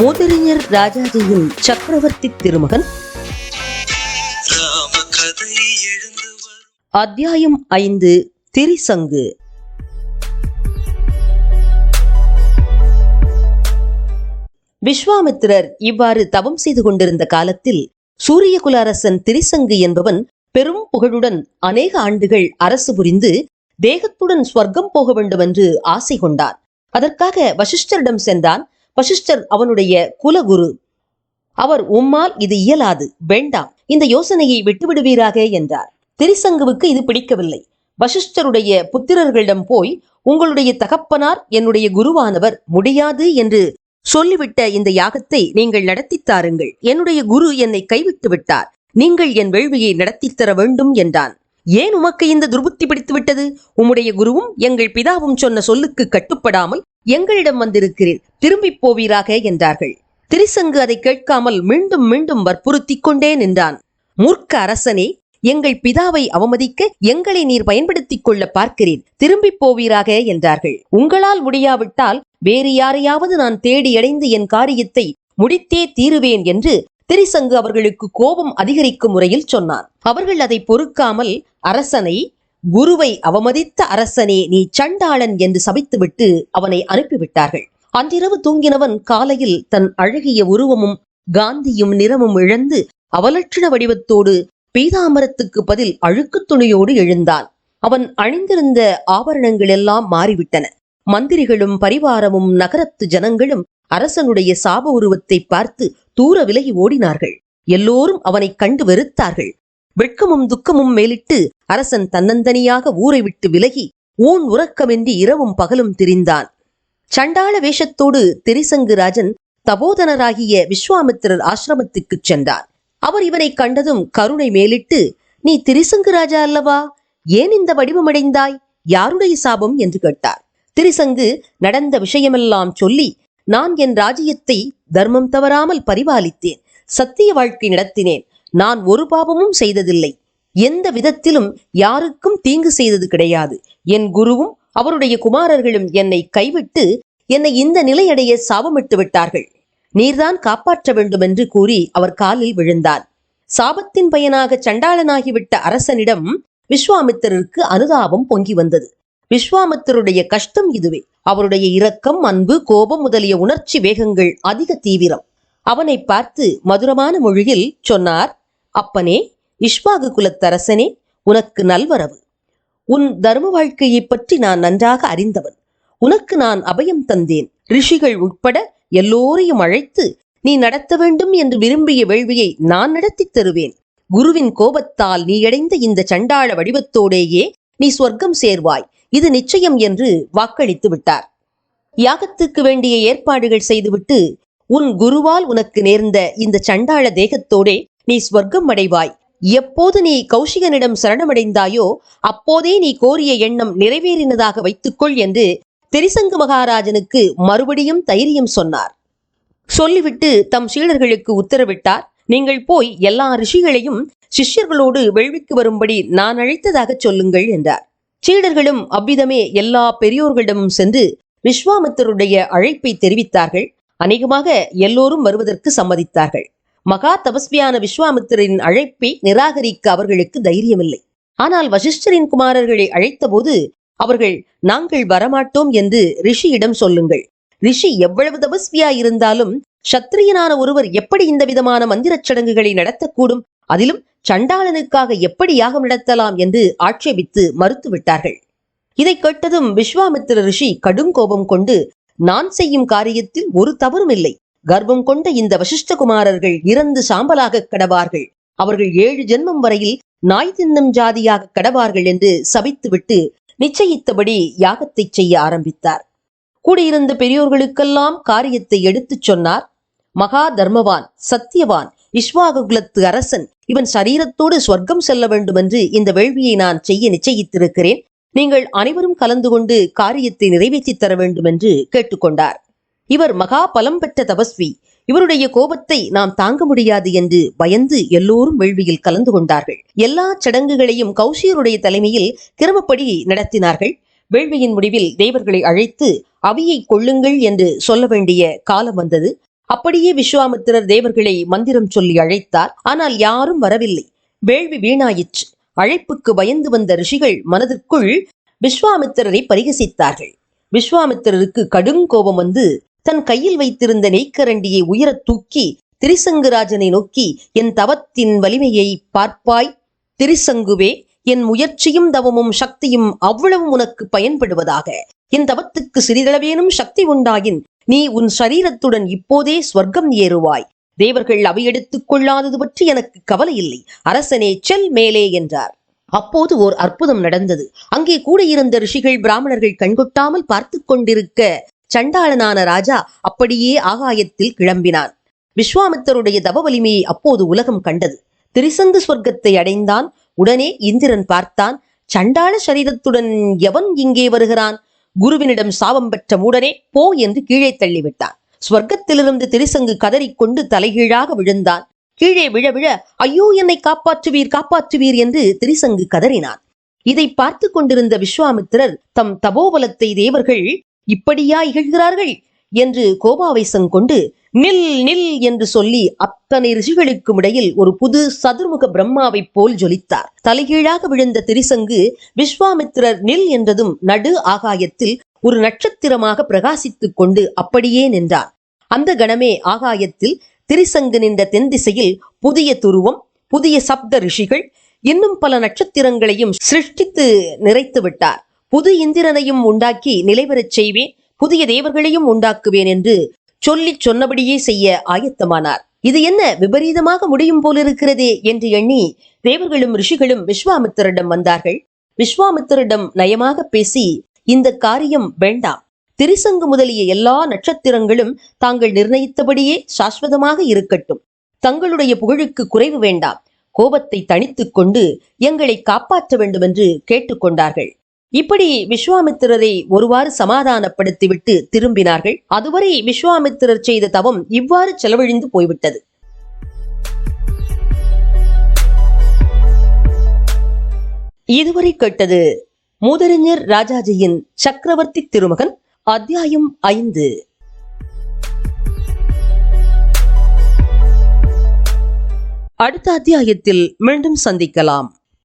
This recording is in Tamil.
மோதறிஞர் ராஜாஜியின் சக்கரவர்த்தி திருமகன். அத்தியாயம் ஐந்து திரிசங்கு. விஸ்வாமித்திரர் இவ்வாறு தவம் செய்து கொண்டிருந்த காலத்தில் சூரியகுல அரசன் திரிசங்கு என்பவன் பெரும் புகழுடன் அநேக ஆண்டுகள் அரசு புரிந்து தேகத்துடன் ஸ்வர்க்கம் போக வேண்டும் என்று ஆசை கொண்டான். அதற்காக வசிஷ்டரிடம் சென்றான். வசிஷ்டர் அவனுடைய குலகுரு. அவர் உம்மால் இது இயலாது வேண்டாம் இந்த யோசனையை விட்டுவிடுவீராக என்றார். திரிசங்குவுக்கு இது பிடிக்கவில்லை. வசிஷ்டருடைய புத்திரர்களிடம் போய் உங்களுடைய தகப்பனார் என்னுடைய குருவானவர் முடியாது என்று சொல்லிவிட்ட இந்த யாகத்தை நீங்கள் நடத்தித் தாருங்கள். என்னுடைய குரு என்னை கைவிட்டு விட்டார். நீங்கள் என் வேள்வியை நடத்தித் தர வேண்டும் என்றான். ஏன் உமக்கு இந்த துர்புத்தி பிடித்துவிட்டது? உம்முடைய குருவும் எங்கள் பிதாவும் சொன்ன சொல்லுக்கு கட்டுப்படாமல் எங்களிடம் வந்திருக்கிறீர். திரும்பிப் போவீராக என்றார்கள். திரிசங்கு அதை கேட்காமல் மீண்டும் மீண்டும் வற்புறுத்திக் கொண்டே நின்றான் மூர்க்க அரசனே எங்கள் பிதாவை அவமதிக்க எங்களை நீர் பயன்படுத்திக் கொள்ள பார்க்கிறீர். திரும்பிப் போவீராக என்றார்கள். உங்களால் முடியாவிட்டால் வேறு யாரையாவது நான் தேடி அடைந்து என் காரியத்தை முடித்தே தீருவேன் என்று திரிசங்கு அவர்களுக்கு கோபம் அதிகரிக்கும் முறையில் சொன்னான். அவர்கள் அதை பொறுக்காமல் அரசனை குருவை அவமதித்த அரசனே நீ சண்டாளன் என்று சபித்துவிட்டு அவனை அனுப்பிவிட்டார்கள். அன்றிரவு தூங்கினவன் காலையில் தன் அழகிய உருவமும் காந்தியும் நிறமும் இழந்து அவலட்சண வடிவத்தோடு பீதாமரத்துக்கு பதில் அழுக்குத் துணியோடு எழுந்தான். அவன் அணிந்திருந்த ஆபரணங்கள் எல்லாம் மாறிவிட்டன. மந்திரிகளும் பரிவாரமும் நகரத்து ஜனங்களும் அரசனுடைய சாப உருவத்தை பார்த்து தூர விலகி ஓடினார்கள். எல்லோரும் அவனைக் கண்டு வெறுத்தார்கள். வெட்கமும் துக்கமும் மேலிட்டு அரசன் தன்னந்தனியாக ஊரை விட்டு விலகி ஊன் உறக்கமின்றி இரவும் பகலும் திரிந்தான். சண்டாள வேஷத்தோடு திரிசங்கு ராஜன் தபோதனராகிய விஸ்வாமித்திரர் ஆசிரமத்துக்குச் சென்றார். அவர் இவனை கண்டதும் கருணை மேலிட்டு நீ திரிசங்கு ராஜா அல்லவா? ஏன் இந்த வடிவமடைந்தாய்? யாருடைய சாபம்? என்று கேட்டார். திரிசங்கு நடந்த விஷயமெல்லாம் சொல்லி நான் என் ராஜ்யத்தை தர்மம் தவறாமல் பரிபாலித்தேன். சத்திய வாழ்க்கை நடத்தினேன். நான் ஒரு பாபமும் செய்ததில்லை. எந்த விதத்திலும் யாருக்கும் தீங்கு செய்தது கிடையாது. என் குருவும் அவருடைய குமாரர்களும் என்னை கைவிட்டு என்னை இந்த நிலையடைய சாபமிட்டு விட்டார்கள். நீர்தான் காப்பாற்ற வேண்டும் என்று கூறி அவர் காலில் விழுந்தார். சாபத்தின் பயனாக சண்டாளனாகிவிட்ட அரசனிடம் விஸ்வாமித்திரருக்கு அனுதாபம் பொங்கி வந்தது. விஸ்வாமித்தருடைய கஷ்டம் இதுவே. அவருடைய இரக்கம் அன்பு கோபம் முதலிய உணர்ச்சி வேகங்கள் அதிக தீவிரம். அவனை பார்த்து மதுரமான மொழியில் சொன்னார் அப்பனே இஷ்பாகு குலத்தரசனே உனக்கு நல்வரவு. உன் தர்ம வாழ்க்கையைப் பற்றி நான் நன்றாக அறிந்தவன். உனக்கு நான் அபயம் தந்தேன். ரிஷிகள் உட்பட எல்லோரையும் அழைத்து நீ நடத்த வேண்டும் என்று விரும்பிய வேள்வியை நான் நடத்தித் தருவேன். குருவின் கோபத்தால் நீ அடைந்த இந்த சண்டாள வடிவத்தோடேயே நீ சொர்க்கம் சேர்வாய். இது நிச்சயம் என்று வாக்களித்து விட்டார். யாகத்துக்கு வேண்டிய ஏற்பாடுகள் செய்துவிட்டு உன் குருவால் உனக்கு நேர்ந்த இந்த சண்டாள தேகத்தோடே நீ ஸ்வர்க்கம் அடைவாய். எப்போது நீ கௌஷிகனிடம் சரணமடைந்தாயோ அப்போதே நீ கோரிய எண்ணம் நிறைவேறினதாக வைத்துக்கொள் என்று திரிசங்கு மகாராஜனுக்கு மறுபடியும் தைரியம் சொன்னார். சொல்லிவிட்டு தம் சீடர்களுக்கு உத்தரவிட்டார். நீங்கள் போய் எல்லா ரிஷிகளையும் சிஷ்யர்களோடு வேள்விக்கு வரும்படி நான் அழைத்ததாகச் சொல்லுங்கள் என்றார். சீடர்களும் அவ்விதமே எல்லா பெரியோர்களிடமும் சென்று விஸ்வாமித்தருடைய அழைப்பை தெரிவித்தார்கள். அநேகமாக எல்லோரும் வருவதற்கு சம்மதித்தார்கள். மகா தபஸ்வியான விஸ்வாமித்திரின் அழைப்பை நிராகரிக்க அவர்களுக்கு தைரியமில்லை. ஆனால் வசிஷ்டரின் குமாரர்களை அழைத்தபோது அவர்கள் நாங்கள் வரமாட்டோம் என்று ரிஷியிடம் சொல்லுங்கள். ரிஷி எவ்வளவு தபஸ்வியா இருந்தாலும் சத்திரியனான ஒருவர் எப்படி இந்த விதமான மந்திரச் சடங்குகளை நடத்தக்கூடும்? அதிலும் சண்டாளனுக்காக எப்படி யாகம் நடத்தலாம் என்று ஆட்சேபித்து மறுத்துவிட்டார்கள். இதை கேட்டதும் விஸ்வாமித்திர ரிஷி கடும் கோபம் கொண்டு நான் செய்யும் காரியத்தில் ஒரு தவறும் இல்லை. கர்ப்பம் கொண்ட இந்த வசிஷ்டகுமாரர்கள் இறந்து சாம்பலாக கடவார்கள். அவர்கள் ஏழு ஜென்மம் வரையில் நாய் தின்னும் ஜாதியாக கடவார்கள் என்று சபித்துவிட்டு நிச்சயித்தபடி யாகத்தை செய்ய ஆரம்பித்தார். கூடியிருந்த பெரியோர்களுக்கெல்லாம் காரியத்தை எடுத்துச் சொன்னார். மகா தர்மவான் சத்தியவான் இஸ்வாகுலத்து அரசன் இவன் சரீரத்தோடு ஸ்வர்க்கம் செல்ல வேண்டும் என்று இந்த வேள்வியை நான் செய்ய நிச்சயித்திருக்கிறேன். நீங்கள் அனைவரும் கலந்து கொண்டு காரியத்தை நிறைவேற்றித் தர வேண்டும் என்று கேட்டுக்கொண்டார். இவர் மகா பலம் பெற்ற தபஸ்வி. இவருடைய கோபத்தை நாம் தாங்க முடியாது என்று பயந்து எல்லோரும் வேள்வியில் கலந்து கொண்டார்கள். எல்லா சடங்குகளையும் கௌசியருடைய தலைமையில் கிரமப்படி நடத்தினார்கள். வேள்வியின் முடிவில் தேவர்களை அழைத்து அவியை கொள்ளுங்கள் என்று சொல்ல வேண்டிய காலம் வந்தது. அப்படியே விஸ்வாமித்திரர் தேவர்களை மந்திரம் சொல்லி அழைத்தார். ஆனால் யாரும் வரவில்லை. வேள்வி வீணாயிற்று. அழைப்புக்கு பயந்து வந்த ரிஷிகள் மனதிற்குள் விஸ்வாமித்திரரை பரிகசித்தார்கள். விஸ்வாமித்திரருக்கு கடும் கோபம் வந்து தன் கையில் வைத்திருந்த நெய்க்கரண்டியை உயரத் தூக்கி திரிசங்குராஜனை நோக்கி என் தவத்தின் வலிமையை பார்ப்பாய் திரிசங்குவே என் முயற்சியும் தவமும் சக்தியும் அவ்வளவு உனக்கு பயன்படுவதாக. என் தவத்துக்கு சிறிதளவேனும் சக்தி உண்டாயின் நீ உன் சரீரத்துடன் இப்போதே ஸ்வர்க்கம் ஏறுவாய். தேவர்கள் அவையெடுத்துக் கொள்ளாதது பற்றி எனக்கு கவலை இல்லை. அரசனே செல் மேலே என்றார். அப்போது ஓர் அற்புதம் நடந்தது. அங்கே கூடியிருந்த ரிஷிகள் பிராமணர்கள் கண்கொட்டாமல் பார்த்து கொண்டிருக்க சண்டாளனான ராஜா அப்படியே ஆகாயத்தில் கிளம்பினான். விஸ்வாமித்தருடைய தவ வலிமையை அப்போது உலகம் கண்டது. திரிசங்கு சொர்க்கத்தை அடைந்தான். உடனே இந்திரன் பார்த்தான். சண்டாள சரீரத்துடன் எவன் இங்கே வருகிறான்? குருவினிடம் சாபம் பெற்ற மூடனே போ என்று கீழே தள்ளிவிட்டான். ஸ்வர்க்கத்திலிருந்து திரிசங்கு கதறிக்கொண்டு தலைகீழாக விழுந்தான். கீழே விழ விழ ஐயோ என்னை காப்பாற்றுவீர் காப்பாற்றுவீர் என்று திரிசங்கு கதறினான். இதை பார்த்து கொண்டிருந்த விஸ்வாமித்திரர் தம் தபோபலத்தை தேவர்கள் இப்படியா இகழ்கிறார்கள்? என்று கோபாவேசம் கொண்டு நில் நில் என்று சொல்லி அத்தனை ரிஷிகளுக்கும் இடையில் ஒரு புது சதுர்முக பிரம்மாவைப் போல் ஜொலித்தார். தலைகீழாக விழுந்த திரிசங்கு விஸ்வாமித்திரர் நில் என்றதும் நடு ஆகாயத்தில் ஒரு நட்சத்திரமாக பிரகாசித்துக் கொண்டு அப்படியே நின்றார். அந்த கணமே ஆகாயத்தில் திரிசங்கு நின்ற தென் திசையில் புதிய துருவம் புதிய சப்த ரிஷிகள் இன்னும் பல நட்சத்திரங்களையும் சிருஷ்டித்து நிறைத்து விட்டார். புது இந்திரனையும் உண்டாக்கி நிலைபெறச் செய்வேன் புதிய தேவர்களையும் உண்டாக்குவேன் என்று சொல்லிச் சொன்னபடியே செய்ய ஆயத்தமானார். இது என்ன விபரீதமாக முடியும் போலிருக்கிறதே என்று எண்ணி தேவர்களும் ரிஷிகளும் விஸ்வாமித்திரிடம் வந்தார்கள். விஸ்வாமித்திரிடம் நயமாக பேசி இந்த காரியம் வேண்டாம். திரிசங்கு முதலிய எல்லா நட்சத்திரங்களும் தாங்கள் நிர்ணயித்தபடியே சாஸ்வதமாக இருக்கட்டும். தங்களுடைய புகழுக்கு குறைவு வேண்டாம். கோபத்தை தணித்துக் கொண்டு எங்களை காப்பாற்ற வேண்டும் என்று கேட்டுக்கொண்டார்கள் இப்படி விஸ்வாமித்திரரை ஒருவாறு சமாதானப்படுத்திவிட்டு திரும்பினார்கள். அதுவரை விஸ்வாமித்திரர் செய்த தவம் இவ்வாறு செலவழிந்து போய்விட்டது. இதுவரை கேட்டது மூதறிஞர் ராஜாஜியின் சக்கரவர்த்தி திருமகன் அத்தியாயம் ஐந்து. அடுத்த அத்தியாயத்தில் மீண்டும் சந்திக்கலாம்.